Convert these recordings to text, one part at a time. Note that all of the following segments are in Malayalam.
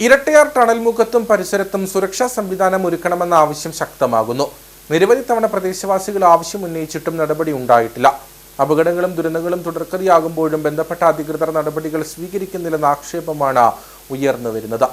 ഇരട്ടയാർ ടണൽ മുഖത്തും പരിസരത്തും സുരക്ഷാ സംവിധാനം ഒരുക്കണമെന്ന ആവശ്യം ശക്തമാകുന്നു. നിരവധി തവണ പ്രദേശവാസികൾ ആവശ്യം ഉന്നയിച്ചിട്ടും നടപടി ഉണ്ടായിട്ടില്ല. അപകടങ്ങളും ദുരന്തങ്ങളും തുടർക്കഥയാകുമ്പോഴും ബന്ധപ്പെട്ട അധികൃതർ നടപടികൾ സ്വീകരിക്കുന്നില്ലെന്ന ആക്ഷേപമാണ് ഉയർന്നു വരുന്നത്.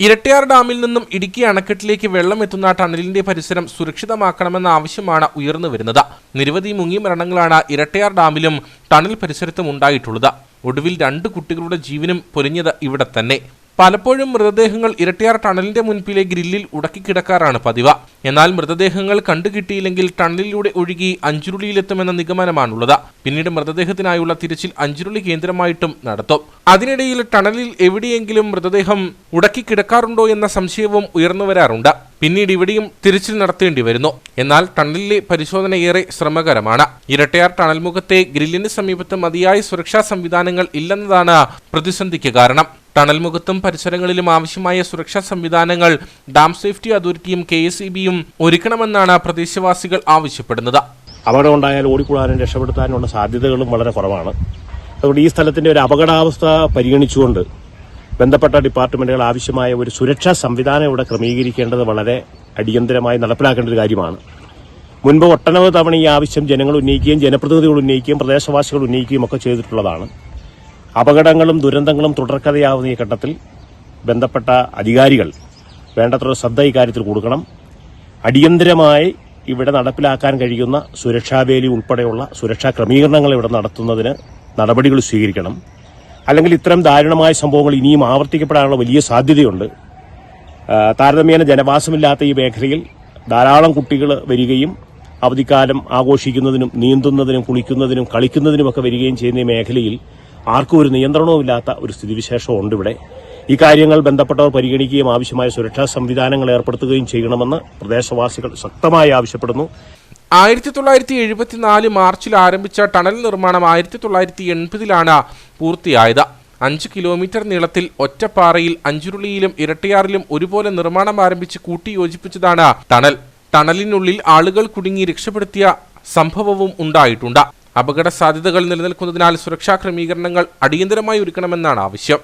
ഇരട്ടയാർ ഡാമിൽ നിന്നും ഇടുക്കി അണക്കെട്ടിലേക്ക് വെള്ളം എത്തുന്ന ടണലിന്റെ പരിസരം സുരക്ഷിതമാക്കണമെന്ന ആവശ്യമാണ് ഉയർന്നു വരുന്നത്. നിരവധി മുങ്ങി മരണങ്ങളാണ് ഇരട്ടയാർ ഡാമിലും ടണൽ പരിസരത്തും ഉണ്ടായിട്ടുള്ളത്. ഒടുവിൽ രണ്ട് കുട്ടികളുടെ ജീവനും പൊലിഞ്ഞത് ഇവിടെ തന്നെ. പലപ്പോഴും മൃതദേഹങ്ങൾ ഇരട്ടിയാർ ടണലിന്റെ മുൻപിലെ ഗ്രില്ലിൽ ഉടക്കി കിടക്കാറാണ് പതിവ്. എന്നാൽ മൃതദേഹങ്ങൾ കണ്ടുകിട്ടിയില്ലെങ്കിൽ ടണലിലൂടെ ഒഴുകി അഞ്ചുരുളിയിലെത്തുമെന്ന നിഗമനമാണുള്ളത്. പിന്നീട് മൃതദേഹത്തിനായുള്ള തിരച്ചിൽ അഞ്ചുരുളി കേന്ദ്രമായിട്ടും നടത്തും. അതിനിടയിൽ ടണലിൽ എവിടെയെങ്കിലും മൃതദേഹം ഉടക്കി കിടക്കാറുണ്ടോ എന്ന സംശയവും ഉയർന്നു വരാറുണ്ട്. പിന്നീട് ഇവിടെയും തിരച്ചിൽ നടത്തേണ്ടി വരുന്നു. എന്നാൽ ടണലിലെ പരിശോധന ഏറെ ശ്രമകരമാണ്. ഇരട്ടയാർ ടണൽമുഖത്തെ ഗ്രില്ലിന് സമീപത്ത് മതിയായ സുരക്ഷാ സംവിധാനങ്ങൾ ഇല്ലെന്നതാണ് പ്രതിസന്ധിക്ക് കാരണം. ടണൽമുഖത്തും പരിസരങ്ങളിലും ആവശ്യമായ സുരക്ഷാ സംവിധാനങ്ങൾ ഡാം സേഫ്റ്റി അതോറിറ്റിയും കെ എസ് ഇ ബിയും ഒരുക്കണമെന്നാണ് പ്രദേശവാസികൾ ആവശ്യപ്പെടുന്നത്. അപകടം ഉണ്ടായാൽ ഓടിക്കൂടാനും രക്ഷപ്പെടുത്താനുള്ള സാധ്യതകളും വളരെ കുറവാണ്. അതുകൊണ്ട് ഈ സ്ഥലത്തിന്റെ ഒരു അപകടാവസ്ഥ പരിഗണിച്ചുകൊണ്ട് ബന്ധപ്പെട്ട ഡിപ്പാർട്ട്മെന്റുകൾ ആവശ്യമായ ഒരു സുരക്ഷാ സംവിധാനം ഇവിടെ ക്രമീകരിക്കേണ്ടത് വളരെ അടിയന്തരമായി നടപ്പിലാക്കേണ്ട ഒരു കാര്യമാണ്. മുൻപ് ഒട്ടനവധി തവണ ഈ ആവശ്യം ജനങ്ങൾ ഉന്നയിക്കുകയും ജനപ്രതിനിധികൾ ഉന്നയിക്കുകയും പ്രദേശവാസികൾ ഉന്നയിക്കുകയും ഒക്കെ ചെയ്തിട്ടുള്ളതാണ്. അപകടങ്ങളും ദുരന്തങ്ങളും തുടർക്കഥയാവുന്ന ഈ ഘട്ടത്തിൽ ബന്ധപ്പെട്ട അധികാരികൾ വേണ്ടത്ര ശ്രദ്ധ ഇക്കാര്യത്തിൽ കൊടുക്കണം. അടിയന്തരമായി ഇവിടെ നടപ്പിലാക്കാൻ കഴിയുന്ന സുരക്ഷാവേലി ഉൾപ്പെടെയുള്ള സുരക്ഷാ ക്രമീകരണങ്ങൾ ഇവിടെ നടത്തുന്നതിന് നടപടികൾ സ്വീകരിക്കണം. അല്ലെങ്കിൽ ഇത്തരം ദാരുണമായ സംഭവങ്ങൾ ഇനിയും ആവർത്തിക്കപ്പെടാനുള്ള വലിയ സാധ്യതയുണ്ട്. താരതമ്യേന ജനവാസമില്ലാത്ത ഈ മേഖലയിൽ ധാരാളം കുട്ടികൾ വരികയും അവധിക്കാലം ആഘോഷിക്കുന്നതിനും നീന്തുന്നതിനും കുളിക്കുന്നതിനും കളിക്കുന്നതിനുമൊക്കെ വരികയും ചെയ്യുന്ന ഈ മേഖലയിൽ ആർക്കും ഒരു നിയന്ത്രണവുമില്ലാത്ത ഒരു സ്ഥിതിവിശേഷം ഉണ്ട് ഇവിടെ. ഈ കാര്യങ്ങൾ ബന്ധപ്പെട്ടവർ പരിഗണിക്കുകയും ആവശ്യമായ സുരക്ഷാ സംവിധാനങ്ങൾ ഏർപ്പെടുത്തുകയും ചെയ്യണമെന്ന് പ്രദേശവാസികൾ ശക്തമായി ആവശ്യപ്പെടുന്നു. ആയിരത്തി തൊള്ളായിരത്തി എഴുപത്തിനാല് മാർച്ചിൽ ആരംഭിച്ച ടണൽ നിർമ്മാണം ആയിരത്തി തൊള്ളായിരത്തി എൺപതിലാണ് പൂർത്തിയായത്. അഞ്ച് കിലോമീറ്റർ നീളത്തിൽ ഒറ്റപ്പാറയിൽ അഞ്ചുരുളിയിലും ഇരട്ടിയാറിലും ഒരുപോലെ നിർമ്മാണം ആരംഭിച്ച് കൂട്ടിയോജിപ്പിച്ചതാണ് ടണൽ. ടണലിനുള്ളിൽ ആളുകൾ കുടുങ്ങി രക്ഷപ്പെടുത്തിയ സംഭവവും ഉണ്ടായിട്ടുണ്ട്. അപകട സാധ്യതകൾ നിലനിൽക്കുന്നതിനാൽ സുരക്ഷാ ക്രമീകരണങ്ങൾ അടിയന്തരമായി ഒരുക്കണമെന്നാണ് ആവശ്യം.